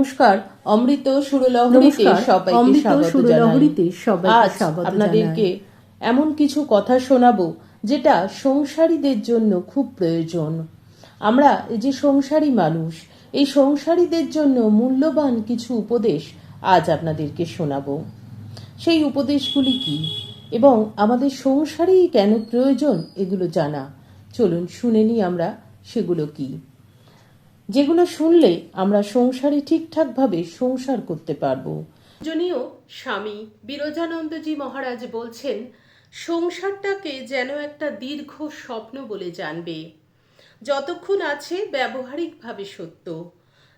নমস্কার অমৃত সুরলহরীতে সবাইকে স্বাগত জানাই। আজ আপনাদেরকে এমন কিছু কথা শোনাবো যেটা সংসারীদের জন্য খুব প্রয়োজন। আমরা যে সংসারী মানুষ এই সংসারীদের জন্য মূল্যবান কিছু উপদেশ আজ আপনাদেরকে শোনাবো। সেই উপদেশগুলি কি? এবং আমাদের সংসারই কেন প্রয়োজন এগুলো জানা? চলুন শুনে নিই আমরা সেগুলো কি। যেগুলো শুনলে আমরা সংসারে ঠিকঠাকভাবে সংসার করতে পারব। পূজনীয় স্বামী বিরজানন্দজি মহারাজ বলছেন, সংসারটাকে যেন একটা দীর্ঘ স্বপ্ন বলে জানবে। যতক্ষণ আছে ব্যবহারিকভাবে সত্য।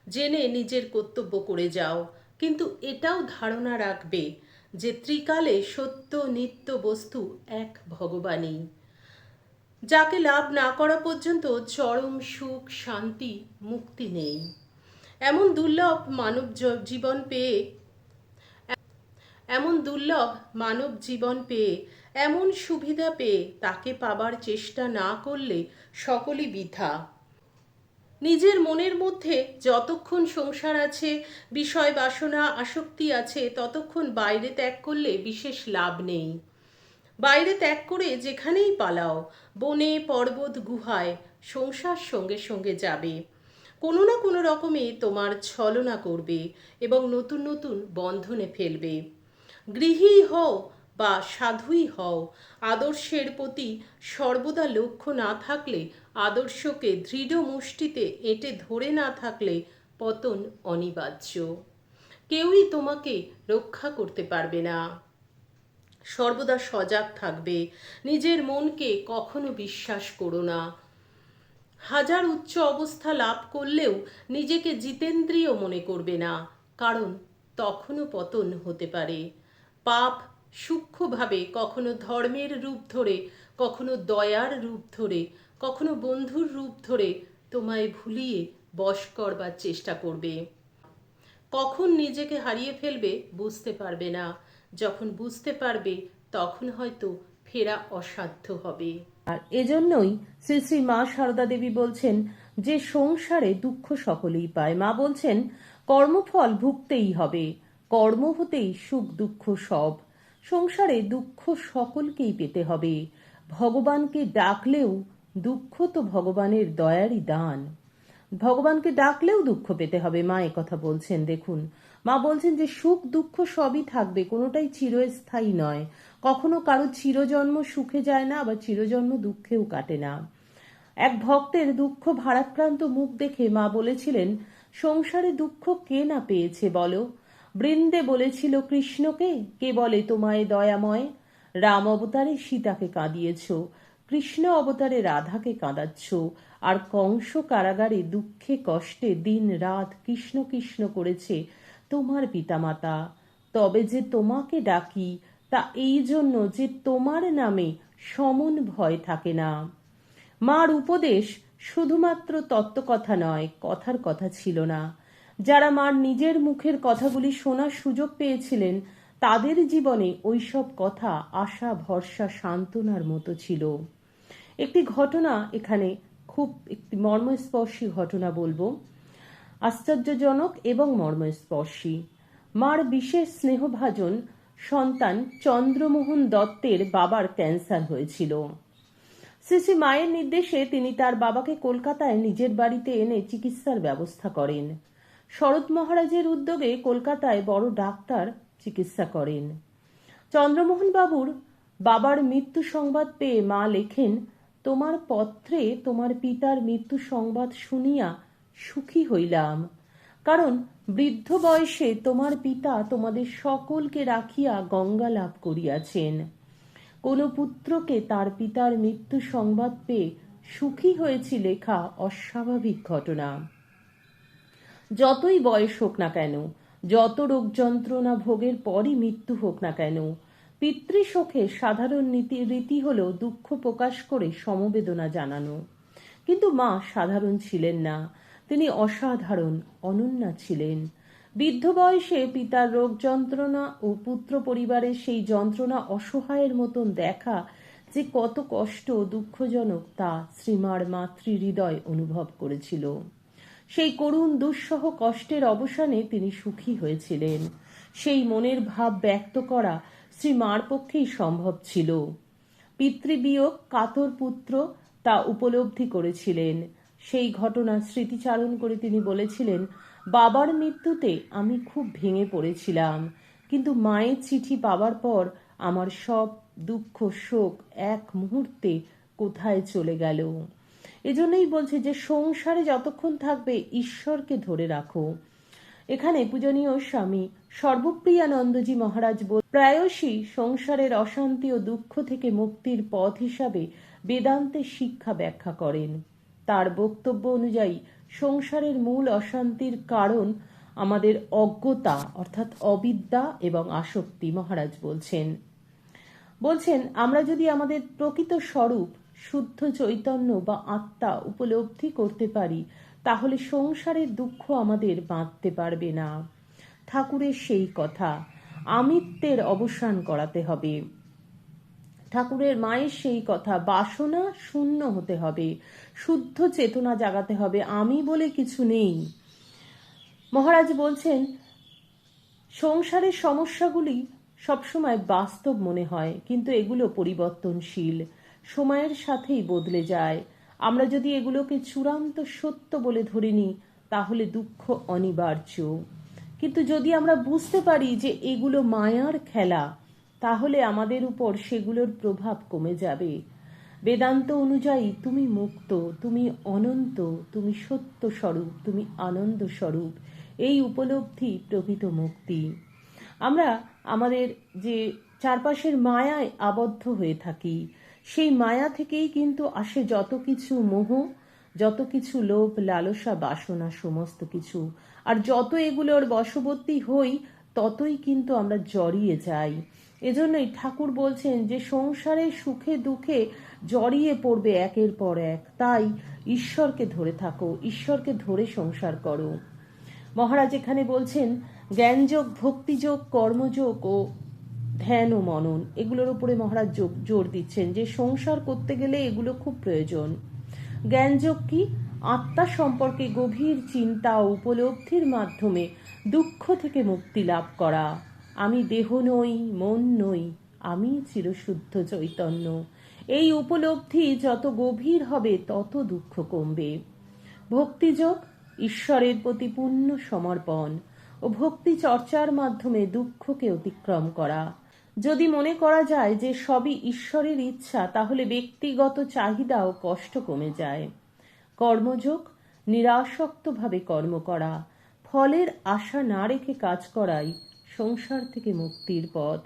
জেনে নিজের কর্তব্য করে যাও, কিন্তু এটাও ধারণা রাখবে যে ত্রিকালে সত্য নিত্য বস্তু এক ভগবানই। যাকে লাভ না করা পর্যন্ত চরম সুখ, শান্তি, মুক্তি নেই। এমন দুর্লভ মানব জীবন পেয়ে, এমন দুর্লভ মানব জীবন পেয়ে, এমন সুবিধা পেয়ে তাকে পাবার চেষ্টা না করলে সকলই বৃথা। নিজের মনের মধ্যে যতক্ষণ সংসার আছে, বিষয় বাসনা, আসক্তি আছে, ততক্ষণ বাইরে ত্যাগ করলে বিশেষ লাভ নেই। বাইরে ত্যাগ করে যেখানেই পালাও, বনে, পর্বত, গুহায় সংসার সঙ্গে সঙ্গে যাবে। কোনো না কোনো রকমে তোমার ছলনা করবে এবং নতুন নতুন বন্ধনে ফেলবে। গৃহী হও বা সাধুই হও, আদর্শের প্রতি সর্বদা লক্ষ্য না থাকলে, আদর্শকে দৃঢ় মুষ্টিতে এঁটে ধরে না থাকলে পতন অনিবার্য। কেউই তোমাকে রক্ষা করতে পারবে না। সর্বদা সজাগ থাকবে। নিজের মনকে কখনো বিশ্বাস করো না। হাজার উচ্চ অবস্থা লাভ করলেও নিজেকে জিতেন্দ্রিয় মনে করবে না, কারণ তখনও পতন হতে পারে। পাপ সূক্ষ্মভাবে কখনো ধর্মের রূপ ধরে, কখনো দয়ার রূপ ধরে, কখনো বন্ধুর রূপ ধরে তোমায় ভুলিয়ে বশ করবার চেষ্টা করবে। কখন নিজেকে হারিয়ে ফেলবে বুঝতে পারবে না। যখন বুঝতে পারবে, তখন হয়তো ফেরা অসাধ্য হবে। আর এজন্যই শ্রী শ্রী মা সারদা দেবী বলছেন যে, সংসারে দুঃখ সকলেই পায়। মা বলছেন, কর্মফল ভুগতেই হবে। কর্ম হতেই সুখ দুঃখ সব। সংসারে দুঃখ সকলকেই পেতে হবে। ভগবানকে ডাকলেও দুঃখ তো ভগবানের দয়ারই দান। ভগবানকে ডাকলেও দুঃখ পেতে হবে, মা কথা বলছেন। দেখুন মা বলছেন যে সুখ, দুঃখ সবই থাকবে, কোনোটাই চিরস্থায়ী নয়। কখনো কারও চিরজন্ম সুখে যায় না, আবার চিরজন্ম দুঃখেও কাটে না। এক ভক্তের দুঃখ ভারাক্রান্ত মুখ দেখে মা বলেছিলেন, সংসারে দুঃখ কে না পেয়েছে বলো? বৃন্দে বলেছিল কৃষ্ণকে, কে বলে তোমায় দয়াময়? রাম অবতারে সীতাকে কাঁদিয়েছ, কৃষ্ণ অবতারে রাধাকে কাঁদাচ্ছ, আর কংস কারাগারে দুঃখে কষ্টে দিন রাত কৃষ্ণ কৃষ্ণ করেছে তোমার পিতামাতা। তবে যে তোমাকে ডাকি, তা এই জন্য যে তোমার নামে সমন ভয় থাকে না। মার উপদেশ শুধুমাত্র তত্ত্বকথা নয়, কথার কথা ছিল না। যারা মার নিজের মুখের কথাগুলি শোনার সুযোগ পেয়েছিলেন, তাদের জীবনে ওইসব কথা আশা, ভরসা, সান্ত্বনার মতো ছিল। একটি ঘটনা এখানে খুব, একটি মর্মস্পর্শী ঘটনা বলব। আশ্চর্যজনক এবং মর্মস্পর্শী। মার বিশেষ স্নেহভাজন সন্তান চন্দ্রমোহন দত্তের বাবার ক্যান্সার হয়েছিল। শ্রী মায়ের নির্দেশে তিনি তার বাবাকে কলকাতায় নিজের বাড়িতে এনে চিকিৎসার ব্যবস্থা করেন। শরৎ মহারাজের উদ্যোগে কলকাতায় বড় ডাক্তার চিকিৎসা করেন। চন্দ্রমোহন বাবুর বাবার মৃত্যু সংবাদ পেয়ে মা লেখেন, তোমার পত্রে তোমার পিতার মৃত্যু সংবাদ শুনিয়া সুখী হইলাম। কারণ বৃদ্ধ বয়সে তোমার পিতা তোমাদের সকলকে রাখিয়া গঙ্গা লাভ করিয়াছেন। কোন পুত্রকে তার পিতার মৃত্যু সংবাদ পেয়ে সুখী হয়েছি লেখা অস্বাভাবিক ঘটনা। যতই বয়স হোক না কেন, যত রোগ যন্ত্রণা ভোগের পরই মৃত্যু হোক না কেন পিতৃশোকের সাধারণ নীতি, রীতি হল দুঃখ প্রকাশ করে সমবেদনা জানানো। কিন্তু মা সাধারণ ছিলেন না। তিনি অসাধারণ, অনন্যা ছিলেন। বৃদ্ধ বয়সে পিতার রোগ যন্ত্রণা ও পুত্র পরিবারের সেই যন্ত্রণা অসহায়ের মতন দেখা যে কত কষ্ট দুঃখজনক তা শ্রীমার মাতৃ হৃদয় অনুভব করেছিল। সেই করুণ দুঃসহ কষ্টের অবসানে তিনি সুখী হয়েছিলেন। সেই মনের ভাব ব্যক্ত করা শ্রী মার পক্ষেই সম্ভব ছিল। পিতৃবিয়োগ কাতর পুত্র তা উপলব্ধি করেছিলেন। সেই ঘটনা স্মৃতিচারণ করে তিনি বলেছিলেন, বাবার মৃত্যুতে আমি খুব ভেঙে পড়েছিলাম, কিন্তু মায়ের চিঠি পাওয়ার পর আমার সব দুঃখ, শোক এক মুহূর্তে কোথায় চলে গেল? এজন্যই বলছে যে, সংসারে যতক্ষণ থাকবে ঈশ্বরকে ধরে রাখো। এখানে পূজনীয় স্বামী সর্বপ্রিয়ানন্দজি মহারাজ বল, প্রায়শই সংসারের অশান্তি ও দুঃখ থেকে মুক্তির পথ হিসাবে বেদান্তের শিক্ষা ব্যাখ্যা করেন। তার বক্তব্য অনুযায়ী সংসারের মূল অশান্তির কারণ আমাদের অজ্ঞতা, অর্থাৎ অবিদ্যা এবং আসক্তি, মহারাজ বলছেন। বলছেন, আমরা যদি আমাদের প্রকৃত স্বরূপ, শুদ্ধ চৈতন্য বা আত্মা উপলব্ধি করতে পারি, তাহলে সংসারের দুঃখ আমাদের বাঁধতে পারবে না। ঠাকুরের সেই কথা, আমিত্বের অবসান করাতে হবে। ঠাকুরের মায়ের সেই কথা, বাসনা শূন্য হতে হবে। শুদ্ধ চেতনা জাগাতে হবে। আমি বলে কিছু নেই। মহারাজ বলছেন, সংসারের সমস্যাগুলি সবসময় বাস্তব মনে হয়, কিন্তু এগুলো পরিবর্তনশীল। সময়ের সাথেই বদলে যায়। আমরা যদি এগুলোকে চূড়ান্ত সত্য বলে ধরে নিই, তাহলে দুঃখ অনিবার্য। কিন্তু যদি আমরা বুঝতে পারি যে এগুলো মায়ার খেলা তাহলে আমাদের উপর সেগুলোর প্রভাব কমে যাবে। বেদান্ত অনুযায়ী তুমি মুক্ত, তুমি অনন্ত, তুমি সত্য স্বরূপ তুমি আনন্দ স্বরূপ এই উপলব্ধি প্রকৃত মুক্তি। আমরা আমাদের যে চারপাশের মায়ায় আবদ্ধ হয়ে থাকি, সেই মায়া থেকেই কিন্তু আসে যত কিছু মোহ, যত কিছু লোভ, লালসা, বাসনা, সমস্ত কিছু। আর যত এগুলোর বশবর্তী হই, ততই কিন্তু আমরা জড়িয়ে যাই। এজন্যই ঠাকুর বলছেন যে সংসারে সুখে দুঃখে জড়িয়ে পড়বে একের পর এক। তাই ঈশ্বরকে ধরে থাকো, ঈশ্বরকে ধরে সংসার করো। মহারাজ এখানে বলছেন, জ্ঞানযোগ, ভক্তিযোগ, কর্মযোগ ও ধ্যান ও মনন, এগুলোর উপরে মহারাজ জোর দিচ্ছেন যে সংসার করতে গেলে এগুলো খুব প্রয়োজন। জ্ঞানযোগ কি? আত্মা সম্পর্কে গভীর চিন্তা ও উপলব্ধির মাধ্যমে দুঃখ থেকে মুক্তি লাভ করা। আমি দেহ নই, মন নই, আমি চিরশুদ্ধ চৈতন্য। এই উপলব্ধি যত গভীর হবে, তত দুঃখ কমবে। ভক্তিযোগ ঈশ্বরের প্রতি পূর্ণ সমর্পণ ও ভক্তি চর্চার মাধ্যমে দুঃখকে অতিক্রম করা। যদি মনে করা যায় যে সবই ঈশ্বরের ইচ্ছা, তাহলে ব্যক্তিগত চাহিদা ও কষ্ট কমে যায়। কর্মযোগ নিরাসক্তভাবে কর্ম করা। ফলের আশা না রেখে কাজ করাই সংসার থেকে মুক্তির পথ।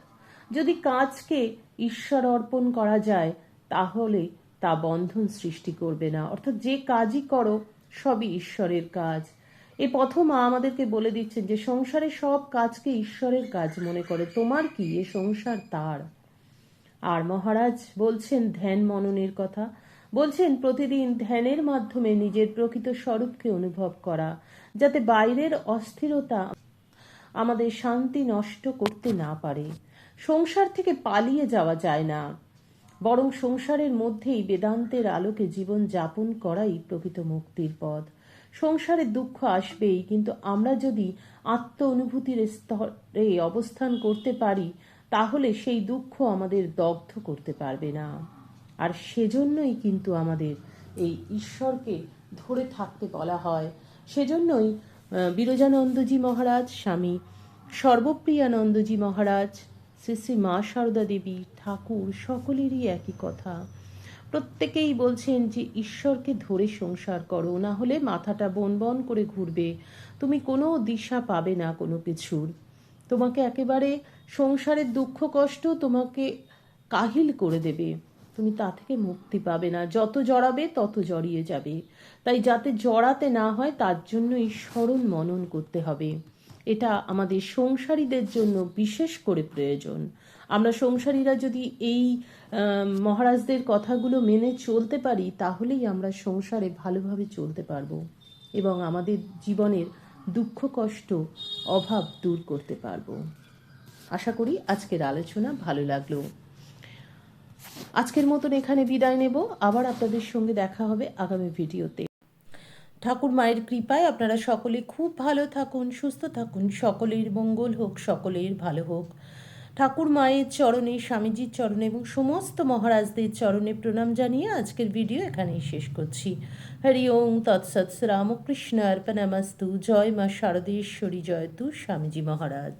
যদি কাজকে ঈশ্বর অর্পণ করা যায়, তাহলে তা বন্ধন সৃষ্টি করবে না। অর্থাৎ যে কাজই করো, সবই ঈশ্বরের কাজ। এ প্রথম আমাদেরকে বলে দিচ্ছেন যে, সংসারে সব কাজকে ঈশ্বরের কাজ মনে করে। তোমার কি? এ সংসার তার। আর মহারাজ বলছেন ধ্যান মননের কথা। বলছেন, প্রতিদিন ধ্যানের মাধ্যমে নিজের প্রকৃত স্বরূপকে অনুভব করা, যাতে বাইরের অস্থিরতা আমাদের শান্তি নষ্ট করতে না পারে। সংসার থেকে পালিয়ে যাওয়া যায় না। বরং সংসারের মধ্যেই বেদান্তের আলোকে জীবন যাপন করাই প্রকৃত মুক্তির পথ। সংসারের দুঃখ আসবেই, কিন্তু আমরা যদি আত্ম অনুভূতির স্তরে অবস্থান করতে পারি, তাহলে সেই দুঃখ আমাদের দগ্ধ করতে পারবে না। আর সেজন্যই কিন্তু আমাদের এই ঈশ্বরকে ধরে থাকতে বলা হয়। সেজন্যই বিরজানন্দজি মহারাজ, স্বামী সর্বপ্রিয়ানন্দজি মহারাজ, শ্রী শ্রী মা সারদা দেবী, ঠাকুর সকলেরই একই কথা। প্রত্যেকেই বলছেন যে, ঈশ্বরকে ধরে সংসার করো, না হলে মাথাটা বন বন করে ঘুরবে। তুমি কোনো দিশা পাবে না কোনো কিছুর। তোমাকে একেবারে সংসারের দুঃখ কষ্ট তোমাকে কাহিল করে দেবে। তুমি তা থেকে মুক্তি পাবে না। যত জড়াবে, তত জড়িয়ে যাবে। তাই যাতে জড়াতে না হয়, তার জন্য এই স্মরণ মনন করতে হবে। এটা আমাদের সংসারীদের জন্য বিশেষ করে প্রয়োজন। আমরা সংসারীরা যদি এই মহারাজদের কথাগুলো মেনে চলতে পারি, তাহলেই আমরা সংসারে ভালোভাবে চলতে পারব এবং আমাদের জীবনের দুঃখ, কষ্ট, অভাব দূর করতে পারব। আশা করি আজকের আলোচনা ভালো লাগল। আজকের মতন এখানে বিদায় নেব। আবার আপনাদের সঙ্গে দেখা হবে আগামী ভিডিওতে। ঠাকুর মায়ের কৃপায় আপনারা সকলে খুব ভালো থাকুন, সুস্থ থাকুন। সকলের মঙ্গল হোক, সকলের ভালো হোক। ঠাকুর মায়ের চরণে, স্বামীজির চরণে এবং সমস্ত মহারাজদের চরণে প্রণাম জানিয়ে আজকের ভিডিও এখানেই শেষ করছি। হরি ওং তৎসৎ রামকৃষ্ণ অর্পণামস্তু। জয় মা শারদেশ্বরী জয়তু স্বামীজি মহারাজ।